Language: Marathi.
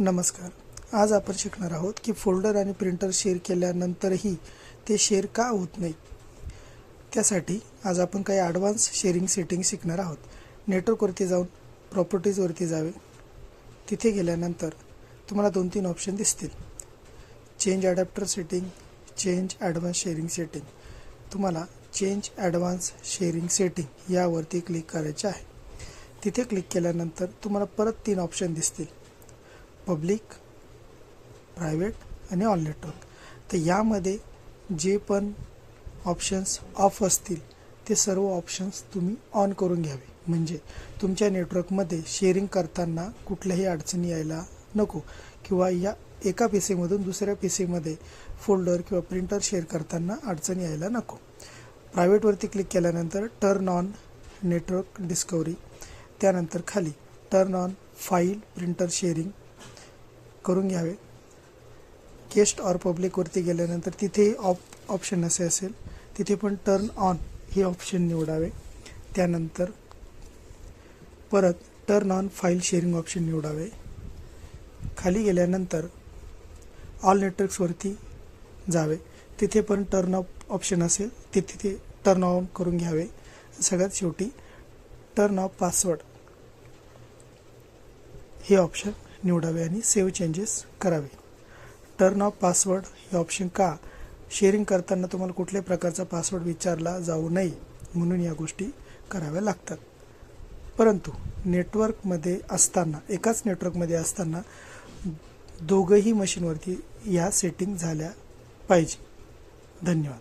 नमस्कार. आज आपण शिकणार आहोत की फोल्डर आणि प्रिंटर शेअर केल्यानंतरही ते शेअर का होत नाही? त्यासाठी आज आपण काही ॲडव्हान्स शेअरिंग सेटिंग शिकणार आहोत. नेटवर्कवरती जाऊन प्रॉपर्टीजवरती जावे. तिथे गेल्यानंतर तुम्हाला दोन तीन ऑप्शन दिसतील. Change adapter setting change advance sharing setting तुम्हाला चेंज ॲडव्हान्स शेअरिंग सेटिंग यावरती क्लिक करायचे आहे. तिथे क्लिक केल्यानंतर तुम्हाला परत तीन ऑप्शन दिसतील. पब्लिक प्रायव्हेट आणि ऑल नेटवर्क. तर यामध्ये जे पण ऑप्शन्स ऑफ असतील ते सर्व ऑप्शन्स तुम्ही ऑन करून घ्यावे. म्हणजे तुमच्या नेटवर्कमध्ये शेअरिंग करताना कुठल्याही अडचणी यायला नको. किंवा या एका पी सीमधून दुसऱ्या पी सीमध्ये फोल्डर किंवा प्रिंटर शेअर करताना अडचणी यायला नको. प्रायव्हेटवरती क्लिक केल्यानंतर टर्न ऑन नेटवर्क डिस्कवरी त्यानंतर खाली turn on file printer sharing करून घ्यावे. गेस्ट ऑर पब्लिकवरती गेल्यानंतर तिथे ऑप ऑप्शन असे असेल. तिथे पण टर्न ऑन हे ऑप्शन निवडावे. त्यानंतर परत turn on file sharing option निवडावे. खाली गेल्यानंतर ऑल नेटवर्क्सवरती जावे. तिथे पण टर्न ऑफ ऑप्शन असेल. ते तिथे टर्न ऑन करून घ्यावे. सगळ्यात शेवटी टर्न ऑफ पासवर्ड हे ऑप्शन निवडावे आणि सेव्ह चेंजेस करावे. टर्न ऑफ पासवर्ड हे ऑप्शन का? शेअरिंग करताना तुम्हाला कुठल्याही प्रकारचा पासवर्ड विचारला जाऊ नये म्हणून या गोष्टी कराव्या लागतात. परंतु नेटवर्कमध्ये असताना एकाच नेटवर्कमध्ये असताना दोघंही मशीनवरती या सेटिंग झाल्या पाहिजे. धन्यवाद.